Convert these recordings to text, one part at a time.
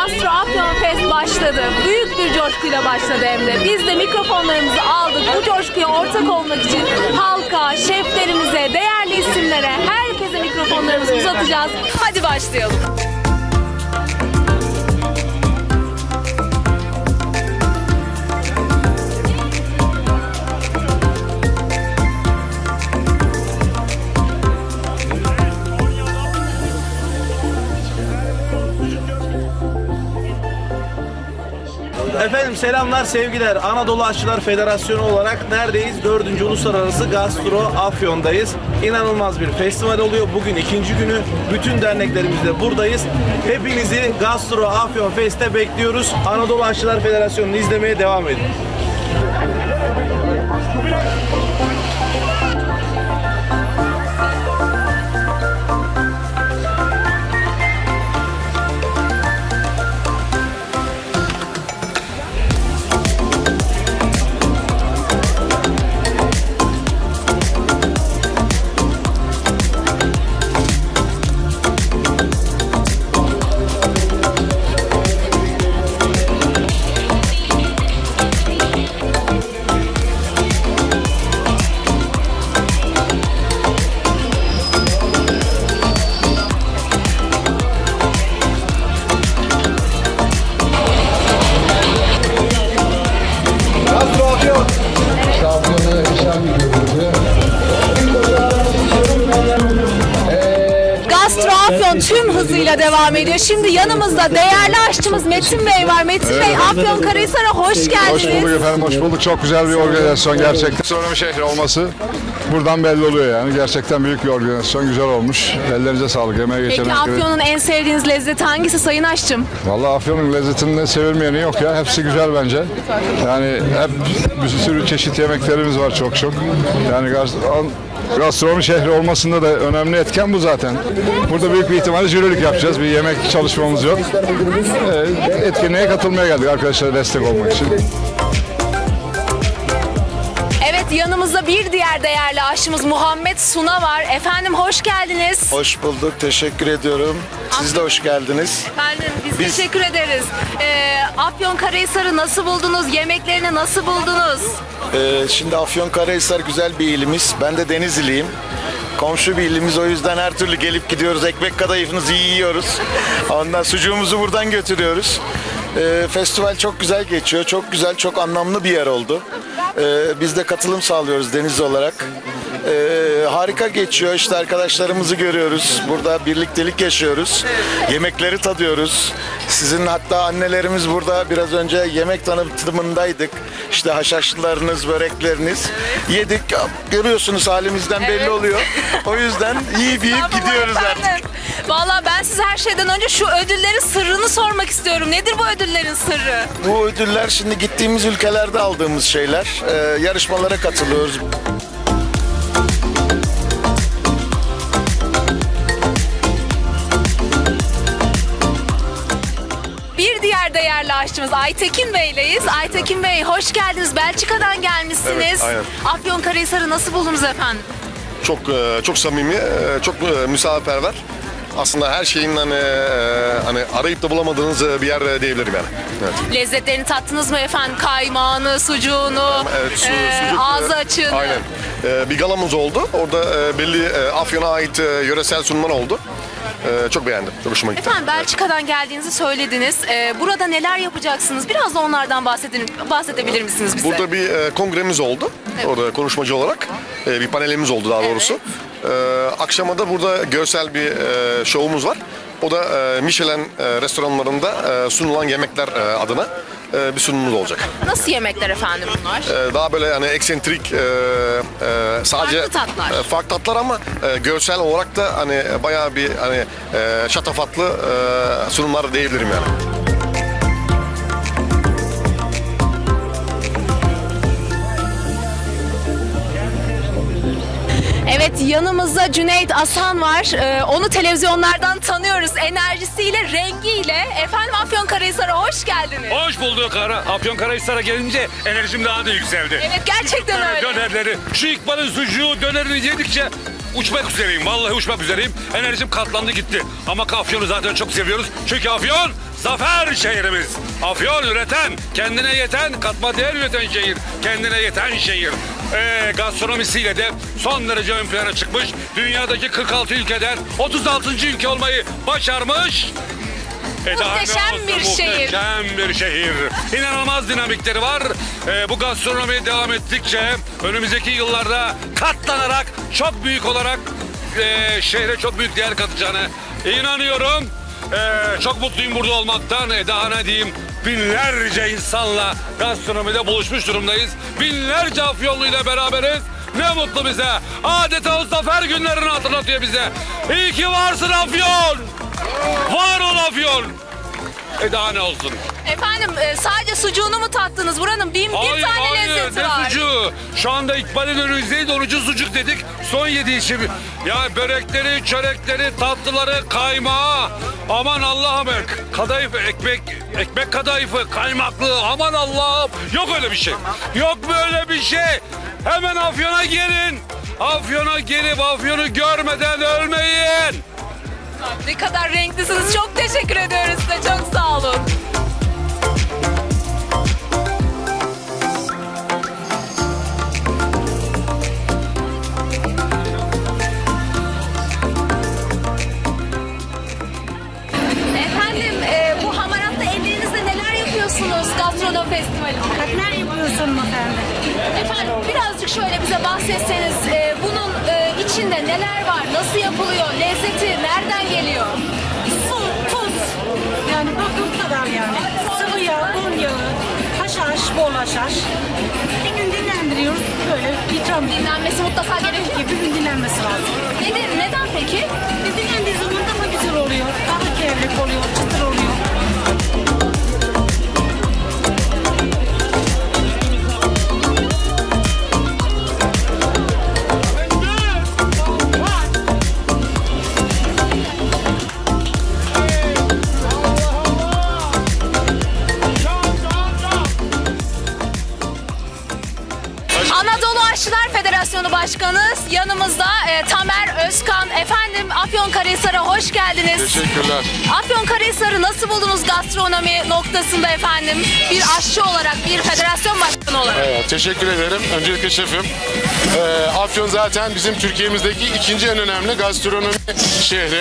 Gastro Afyon Fest başladı. Büyük bir coşkuyla başladı hem de. Biz de mikrofonlarımızı aldık. Bu coşkuya ortak olmak için halka, şeflerimize, değerli isimlere, herkese mikrofonlarımızı uzatacağız. Hadi başlayalım. Efendim selamlar sevgiler. Anadolu Aşçılar Federasyonu olarak neredeyiz? 4. Uluslararası Gastro Afyon'dayız. İnanılmaz bir festival oluyor. Bugün ikinci günü. Bütün derneklerimizle buradayız. Hepinizi Gastro Afyon Fest'e bekliyoruz. Anadolu Aşçılar Federasyonu'nu izlemeye devam edin. Devam ediyor. Şimdi yanımızda değerli aşçımız Metin Bey var. Metin Bey Afyon Karahisar'a hoş Hoş geldiniz. bulduk efendim, hoş bulduk. Çok güzel bir organizasyon gerçekten. Gastronomi şehri olması buradan belli oluyor yani. Gerçekten büyük bir organizasyon, güzel olmuş. Ellerinize sağlık, emeğe geçen Peki. Afyon'un en sevdiğiniz lezzeti hangisi Sayın Aşçım? Vallahi Afyon'un lezzetinde sevilmeyeni yok ya. Hepsi güzel bence. Yani hep bir sürü çeşit yemeklerimiz var çok çok. Yani gastronomi şehri olmasında da önemli etken bu zaten. Burada büyük bir ihtimalle jürilik yapacağız. Bir yemek çalışmamız yok. Ee, etkinliğe katılmaya geldik arkadaşlara destek olmak için. Yanımızda bir diğer değerli aşçımız Muhammed Suna var. Efendim hoş geldiniz. Hoş bulduk, teşekkür ediyorum. Siz de hoş geldiniz. Efendim biz, Biz- teşekkür ederiz. Ee, Afyon Karahisar'ı nasıl buldunuz? Yemeklerini nasıl buldunuz? Ee, şimdi Afyonkarahisar güzel bir ilimiz. Ben de Denizliliyim. Komşu bir ilimiz o yüzden her türlü gelip gidiyoruz. Ekmek kadayıfımızı yiyoruz. Ondan sucuğumuzu buradan götürüyoruz. Ee, festival çok güzel geçiyor. Çok güzel, çok anlamlı bir yer oldu. Ee, biz de katılım sağlıyoruz Denizli olarak. Ee, harika geçiyor. İşte arkadaşlarımızı görüyoruz. Burada birliktelik yaşıyoruz. Yemekleri tadıyoruz. Sizin hatta annelerimiz burada biraz önce yemek tanıtımındaydık. İşte haşhaşlılarınız, börekleriniz. Yedik. Görüyorsunuz halimizden belli oluyor. O yüzden yiyip yiyip gidiyoruz artık. Valla ben size her şeyden önce şu ödüllerin sırrını sormak istiyorum. Nedir bu ödüllerin sırrı? Bu ödüller şimdi gittiğimiz ülkelerde aldığımız şeyler. Ee, yarışmalara katılıyoruz. Değerli aşçımız Aytekin Bey'leyiz. Aytekin Bey hoş geldiniz. Belçika'dan gelmişsiniz. Evet, aynen. Afyon Karahisar'ı nasıl buldunuz efendim? Çok e, çok samimi, e, çok e, misafirperver. Aslında her şeyin hani hani arayıp da bulamadığınız bir yer diyebilirim yani. Evet. Lezzetlerini tattınız mı efendim? Kaymağını, sucuğunu, Evet, su, e, sucuk, ağzı açığını. Aynen. Bir galamız oldu. Orada belli Afyon'a ait yöresel sunumlar oldu. E, çok beğendim. Çok hoşuma gitti. Efendim Belçika'dan geldiğinizi söylediniz. E, burada neler yapacaksınız? Biraz da onlardan bahsedin, bahsedebilir misiniz bize? Burada bir e, kongremiz oldu. Orada konuşmacı olarak. E, bir panelimiz oldu daha doğrusu. E, akşama da burada görsel bir e, şovumuz var. O da e, Michelin e, restoranlarında e, sunulan yemekler e, adına e, bir sunumumuz olacak. Nasıl yemekler efendim bunlar? E, daha böyle hani eksentrik e, e, sadece Farklı tatlar. e, farklı tatlar ama e, görsel olarak da hani bayağı bir hani e, şatafatlı e, sunumlar diyebilirim yani. Evet yanımızda Cüneyt Asan var. Ee, onu televizyonlardan tanıyoruz. Enerjisiyle, rengiyle. Efendim Afyonkarahisar'a hoş geldiniz. Hoş bulduk Kara. Afyonkarahisar'a gelince enerjim daha da yükseldi. Evet, gerçekten Şu öyle. Dönerleri, şu İkbal'ın sucuğu dönerini yedikçe uçmak üzereyim. Vallahi uçmak üzereyim. Enerjim katlandı gitti. Ama Afyon'u zaten çok seviyoruz. Çünkü Afyon zafer şehrimiz. Afyon üreten, kendine yeten, katma değer üreten şehir. Kendine yeten şehir. Ee, gastronomisiyle de son derece ön plana çıkmış. Dünyadaki 46 ülkeden 36. ülke olmayı başarmış. E ne Muhteşem olsun, bir şehir. Muhteşem bir şehir. İnanılmaz dinamikleri var. Ee, bu gastronomi devam ettikçe önümüzdeki yıllarda katlanarak çok büyük olarak e, şehre çok büyük değer katacağını inanıyorum. Ee, çok mutluyum burada olmaktan. E, daha ne diyeyim binlerce insanla gastronomide buluşmuş durumdayız. Binlerce afyonluyla beraberiz. Ne mutlu bize. Adeta o zafer günlerini hatırlatıyor bize. İyi ki varsın Afyon. Var ol Afyon. E daha ne olsun? Efendim e, sadece sucuğunu mu tattınız? Buranın bin bir tane lezzeti ne var. sucuğu? Şu anda İkbal'in önümüzdeydi orucu sucuk dedik. Son yediği işi. Ya börekleri, çörekleri, tatlıları, kaymağı. Aman Allah'ım. Kadayıf, ekmek, ekmek kadayıfı, kaymaklı. Aman Allah'ım. Yok öyle bir şey. Yok böyle bir şey. Hemen Afyon'a gelin. Afyon'a gelip Afyon'u görmeden ölmeyin. Ne kadar renklisiniz. Çok teşekkür ediyoruz size. Çok sağ olun. Efendim e, bu Hamarat'ta ellerinizle neler yapıyorsunuz gastronom festivali? Katmer yapıyorsun efendim. Efendim birazcık şöyle bize bahsetseniz e, e, içinde neler var, nasıl yapılıyor, lezzeti nereden geliyor? Su, tuz. Yani bakın bu kadar yani. Sıvı yağ, un yağı, haşhaş, bol haşhaş. Bir gün dinlendiriyoruz. Böyle ikram Dinlenmesi mutlaka gerekiyor. gibi bir gün dinlenmesi lazım. Nedir, neden peki? Bir dinlendiği zaman daha güzel oluyor. Daha kevrek oluyor, çıtır oluyor. Geldiniz. Teşekkürler. Afyonkarahisar'ı nasıl buldunuz gastronomi noktasında efendim? Bir aşçı olarak, bir federasyon başkanı olarak. Evet, teşekkür ederim. Öncelikle şefim. Ee, Afyon zaten bizim Türkiye'mizdeki ikinci en önemli gastronomi şehri.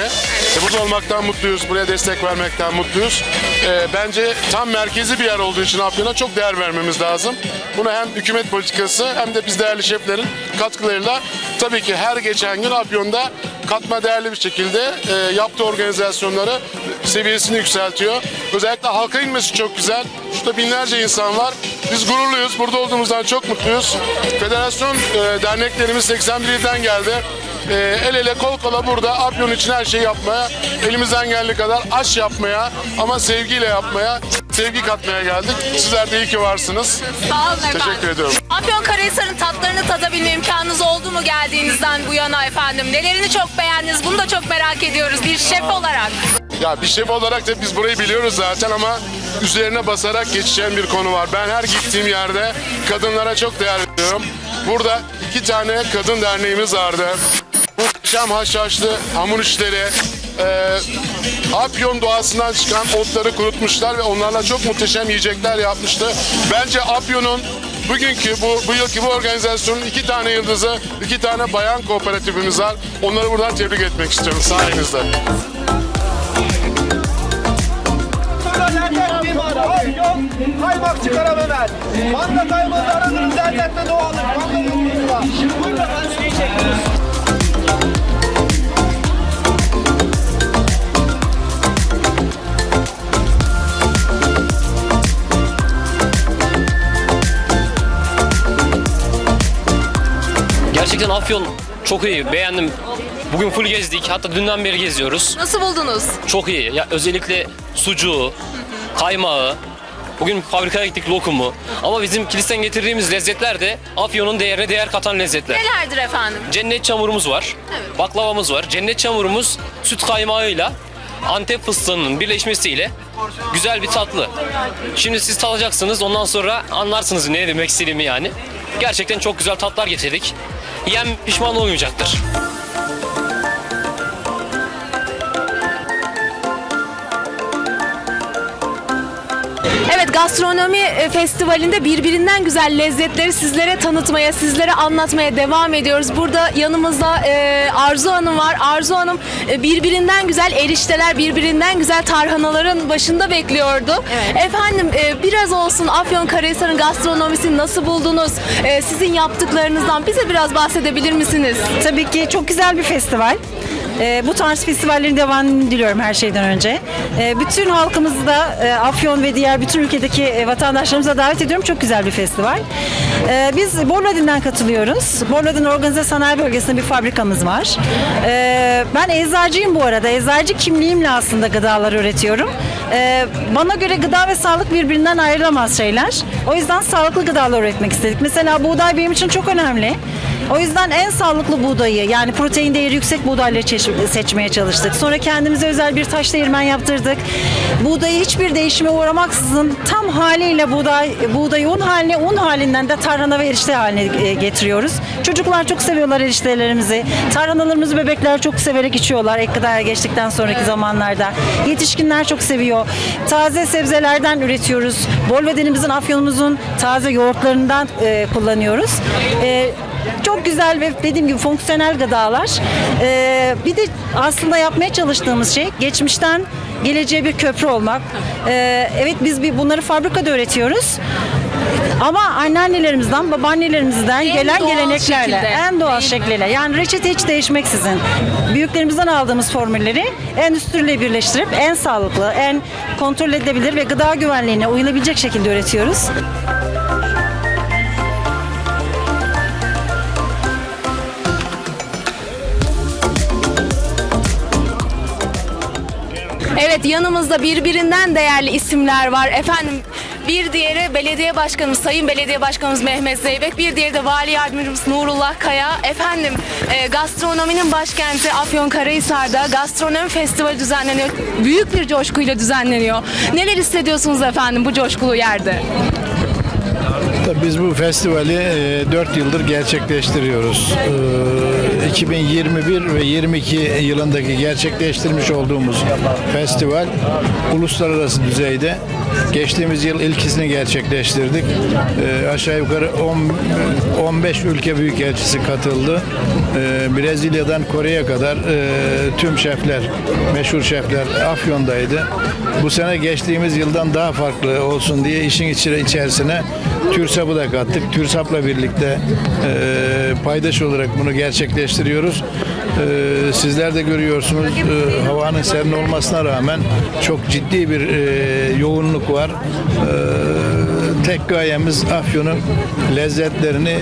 E, burada olmaktan mutluyuz. Buraya destek vermekten mutluyuz. Ee, bence tam merkezi bir yer olduğu için Afyon'a çok değer vermemiz lazım. Bunu hem hükümet politikası hem de biz değerli şeflerin katkılarıyla tabii ki her geçen gün Afyon'da katma değerli bir şekilde e, yaptığı organizasyonları seviyesini yükseltiyor. Özellikle halka inmesi çok güzel. Şurada binlerce insan var. Biz gururluyuz. Burada olduğumuzdan çok mutluyuz. Federasyon e, derneklerimiz 81 ilden geldi. E, el ele kol kola burada Afyon için her şeyi yapmaya, elimizden geldiği kadar aş yapmaya ama sevgiyle yapmaya, sevgi katmaya geldik. Sizler de iyi ki varsınız. Sağ olun efendim. Teşekkür ediyorum. Afyonkarahisar'ın tatlarını tadabilme imkanınız oldu mu geldiğinizden bu yana efendim? Nelerini çok beğendiniz? Bunu da çok merak ediyoruz bir şef olarak. Ya bir şef olarak da biz burayı biliyoruz zaten ama üzerine basarak geçeceğim bir konu var. Ben her gittiğim yerde kadınlara çok değer veriyorum. Burada iki tane kadın derneğimiz vardı. Muhteşem haşhaşlı hamur işleri, e, Afyon doğasından çıkan otları kurutmuşlar ve onlarla çok muhteşem yiyecekler yapmıştı. Bence Afyon'un bugünkü bu, bu yılki bu organizasyonun iki tane yıldızı, iki tane bayan kooperatifimiz var. Onları buradan tebrik etmek istiyorum sayenizde. Lezzet mimarı Afyon kaymak çıkaran Ömer. Manda kaymağını aradığınız lezzette doğaldır. Manda yoğurdu var. Buyurun efendim neyi çektiniz? Gerçekten Afyon çok iyi. Beğendim. Bugün full gezdik. Hatta dünden beri geziyoruz. Nasıl buldunuz? Çok iyi. Ya özellikle sucuğu, kaymağı, bugün fabrikaya gittik lokumu. Ama bizim kilisten getirdiğimiz lezzetler de Afyon'un değerine değer katan lezzetler. Nelerdir efendim? Cennet çamurumuz var. Baklavamız var. Cennet çamurumuz süt kaymağıyla Antep fıstığının birleşmesiyle güzel bir tatlı. Şimdi siz tadacaksınız ondan sonra anlarsınız ne demek istediğimi yani. Gerçekten çok güzel tatlar getirdik. Yem pişman olmayacaktır. Evet gastronomi e, festivalinde birbirinden güzel lezzetleri sizlere tanıtmaya, sizlere anlatmaya devam ediyoruz. Burada yanımızda e, Arzu Hanım var. Arzu Hanım e, birbirinden güzel erişteler, birbirinden güzel tarhanaların başında bekliyordu. Efendim e, biraz olsun Afyonkarahisar'ın gastronomisini nasıl buldunuz? E, sizin yaptıklarınızdan bize biraz bahsedebilir misiniz? Tabii ki çok güzel bir festival. Ee, bu tarz festivallerin devamını diliyorum her şeyden önce. Ee, bütün halkımızı da e, Afyon ve diğer bütün ülkedeki e, vatandaşlarımıza davet ediyorum. Çok güzel bir festival. Ee, biz Borladin'den katılıyoruz. Borladin Organize Sanayi Bölgesi'nde bir fabrikamız var. Ee, ben eczacıyım bu arada. Eczacı kimliğimle aslında gıdalar üretiyorum. Ee, bana göre gıda ve sağlık birbirinden ayrılamaz şeyler. O yüzden sağlıklı gıdalar üretmek istedik. Mesela buğday benim için çok önemli. O yüzden en sağlıklı buğdayı yani protein değeri yüksek buğdayları seçmeye çalıştık. Sonra kendimize özel bir taş değirmen yaptırdık. Buğdayı hiçbir değişime uğramaksızın tam haliyle buğday, buğdayı un haline, un halinden de tarhana ve erişte haline e, getiriyoruz. Çocuklar çok seviyorlar eriştelerimizi. Tarhanalarımızı bebekler çok severek içiyorlar ek gıdaya geçtikten sonraki zamanlarda. Yetişkinler çok seviyor. Taze sebzelerden üretiyoruz. Bolvedenimizin, afyonumuzun taze yoğurtlarından e, kullanıyoruz. E, çok güzel ve dediğim gibi fonksiyonel gıdalar. Ee, bir de aslında yapmaya çalıştığımız şey geçmişten geleceğe bir köprü olmak. Ee, evet biz bir bunları fabrikada öğretiyoruz. Ama anneannelerimizden, babaannelerimizden En gelen geleneklerle, şekilde. en doğal şekliyle. Yani reçete hiç değişmeksizin. Büyüklerimizden aldığımız formülleri endüstriyle birleştirip en sağlıklı, en kontrol edilebilir ve gıda güvenliğine uyulabilecek şekilde üretiyoruz. Evet yanımızda birbirinden değerli isimler var. Efendim bir diğeri belediye başkanımız, sayın belediye başkanımız Mehmet Zeybek, bir diğeri de vali yardımcımız Nurullah Kaya. Efendim e, gastronominin başkenti Afyonkarahisar'da gastronomi festivali düzenleniyor. Büyük bir coşkuyla düzenleniyor. Neler hissediyorsunuz efendim bu coşkulu yerde? Biz bu festivali 4 yıldır gerçekleştiriyoruz. E, 2021 ve 22 yılındaki gerçekleştirmiş olduğumuz festival uluslararası düzeyde geçtiğimiz yıl ilkisini gerçekleştirdik. E, Aşağı yukarı 10, 15 ülke büyükelçisi katıldı. E, Brezilya'dan Kore'ye kadar e, tüm şefler, meşhur şefler Afyon'daydı. Bu sene geçtiğimiz yıldan daha farklı olsun diye işin içine- içerisine TÜRSAP'ı da kattık. TÜRSAP'la birlikte e, paydaş olarak bunu gerçekleştiriyoruz. E, sizler de görüyorsunuz e, havanın serin olmasına rağmen çok ciddi bir e, yoğunluk var. E, tek gayemiz Afyon'un lezzetlerini e,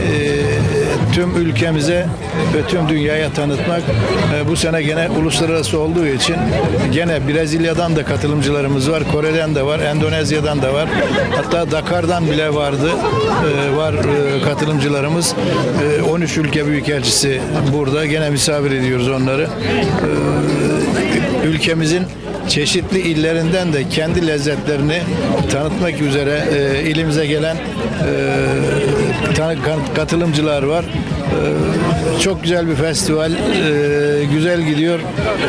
tüm ülkemize ve tüm dünyaya tanıtmak. E, bu sene gene uluslararası olduğu için gene Brezilya'dan da katılımcılarımız var, Kore'den de var, Endonezya'dan da var. Hatta Dakar'dan bile vardı. E, var e, katılımcılarımız. E, 13 ülke büyükelçisi burada. Gene misafir ediyoruz onları. Ülkemizin çeşitli illerinden de kendi lezzetlerini tanıtmak üzere e, ilimize gelen e, katılımcılar var. E, çok güzel bir festival, e, güzel gidiyor.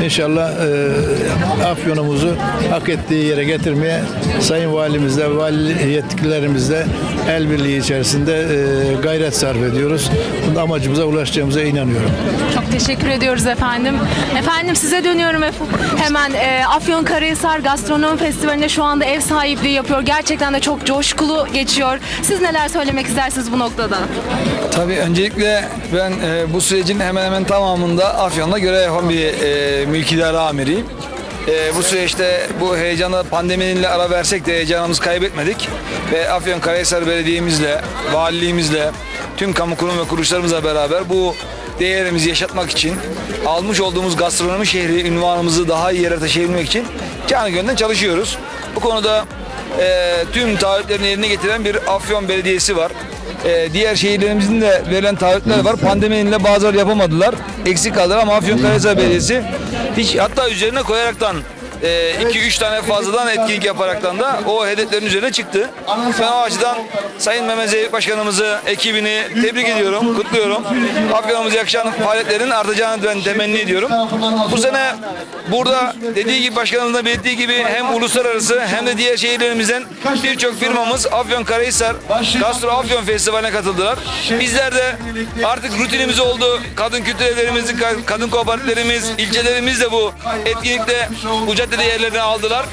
İnşallah e, Afyon'umuzu hak ettiği yere getirmeye Sayın Valimizle, vali yetkililerimizle el birliği içerisinde e, gayret sarf ediyoruz. Bunda amacımıza ulaşacağımıza inanıyorum. Çok teşekkür ediyoruz efendim. Efendim size dönüyorum. Hemen e, Afyonkarahisar Gastronomi Festivali'nde şu anda ev sahipliği yapıyor. Gerçekten de çok coşkulu geçiyor. Siz neler söylemek istersiniz bu noktada? Tabii öncelikle ben e, bu sürecin hemen hemen tamamında Afyon'da görev yapan bir e, mülkidar amiriyim. E, bu süreçte bu heyecanı pandemiyle ara versek de heyecanımızı kaybetmedik. Ve Afyonkarahisar Belediye'mizle, valiliğimizle, tüm kamu kurum ve kuruluşlarımızla beraber bu değerimizi yaşatmak için almış olduğumuz gastronomi şehri ünvanımızı daha iyi yere taşıyabilmek için canı gönülden çalışıyoruz. Bu konuda e, tüm taahhütlerini yerine getiren bir Afyon Belediyesi var. E, diğer şehirlerimizin de verilen taahhütler var. Pandemiyle bazıları yapamadılar. Eksik kaldılar ama Afyonkarahisar Belediyesi hiç hatta üzerine koyaraktan 2-3 tane fazladan etkinlik yaparaktan da o hedeflerin üzerine çıktı. Ben o açıdan Sayın Mehmet Zeybek Başkanımızı, ekibini tebrik ediyorum, kutluyorum. Afyonumuza yakışan faaliyetlerin artacağını ben temenni ediyorum. Bu sene burada dediği gibi başkanımızın da belirttiği gibi hem uluslararası hem de diğer şehirlerimizden birçok firmamız Afyon Karahisar Gastro Afyon Festivali'ne katıldılar. Bizler de artık rutinimiz oldu. Kadın kültür evlerimiz, kadın kooperatiflerimiz, ilçelerimiz de bu etkinlikte bu caddede yerlerini aldılar.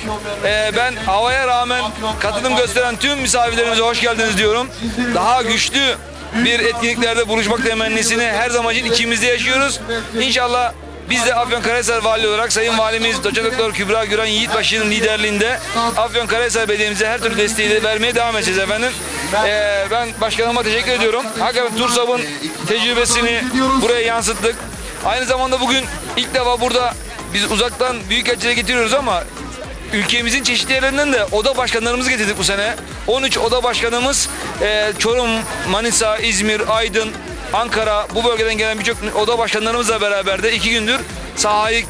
Ee, ben havaya rağmen katılım gösteren tüm misafirlerimize hoş geldiniz diyorum. Daha güçlü bir etkinliklerde buluşmak temennisini her zaman için içimizde yaşıyoruz. İnşallah biz de Afyonkarahisar Vali olarak Sayın Valimiz Doçent Doktor Kübra Güran Yiğitbaşı'nın liderliğinde Afyonkarahisar Belediye'mize her türlü desteği de vermeye devam edeceğiz efendim. Ee, ben başkanıma teşekkür ediyorum. Hakikaten TURSAB'ın tecrübesini buraya yansıttık. Aynı zamanda bugün ilk defa burada biz uzaktan büyükelçilere getiriyoruz ama ülkemizin çeşitli yerlerinden de oda başkanlarımızı getirdik bu sene. 13 oda başkanımız e, Çorum, Manisa, İzmir, Aydın, Ankara bu bölgeden gelen birçok oda başkanlarımızla beraber de iki gündür sahayı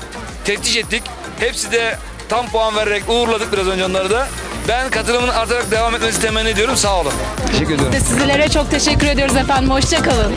teftiş ettik. Hepsi de tam puan vererek uğurladık biraz önce onları da. Ben katılımın artarak devam etmesi temenni ediyorum. Sağ olun. Teşekkür ediyorum. Sizlere çok teşekkür ediyoruz efendim. Hoşçakalın.